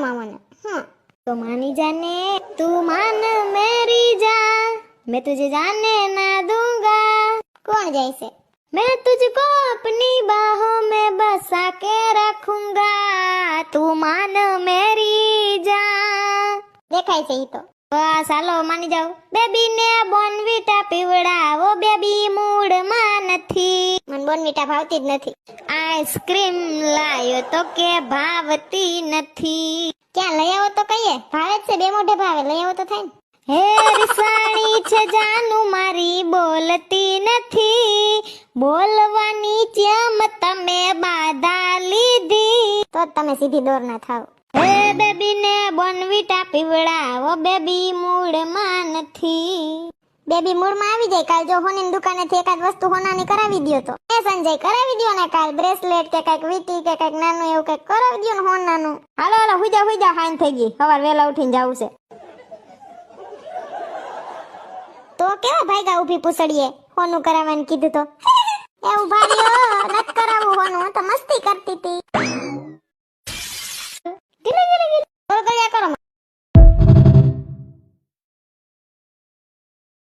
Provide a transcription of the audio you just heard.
મામાને. હા તો માની જાને, તું માન મેરી જા, મેં તુજે જાને ના दूंगा કોણ જાય છે મેં તુજકો અપની બાહો મેં બસા કે રાખુંગા. તું માન મેરી જા. દેખાય છે ઈ તો. બસ, હાલો, માની જાવ બેબી ને બોનવીટા પીવડાવો, બેબી મૂડમાં. નથી. મને બોનવીટા ભાવતી જ નથી. આઈસ્ક્રીમ લાયો તો કે ભાવતી નથી. ક્યાં લઈ આવો તો કહીએ? ભાવે છે, બે મોઢે ભાવે. લઈ આવો તો થાય ને. હે રિસાણી છે જાનું, મારી બોલતી નથી. બોલવાની જેમ તમે બાધા લીધી. તો તમે સીધી દોર ના થાવ. હે બેબી ને બોનવીટા પીવડાવો, બેબી મૂડમાં નથી. બેબી મૂડમાં આવી જાય. કાલ જો હોની દુકાનેથી એકાદ વસ્તુ હોનાની કરાવી દયો તો. એ સંજય, કરાવી દ્યો ને કાલ બ્રેસલેટ કે કંઈક વીટી કે કંઈક નાનું એવું કંઈક કરાવી દ્યો ને હોનાનું. હાલો હાલો, હુજા હુજા હાન થઈ ગઈ. સવાર વેલા ઉઠીને જાવું છે. તો કેવા ભાગ્યા ઊભી પૂછડીએ? હોનું કરાવવાનું કીધું તો. એ ઊભા રહ્યો નત કરાવવું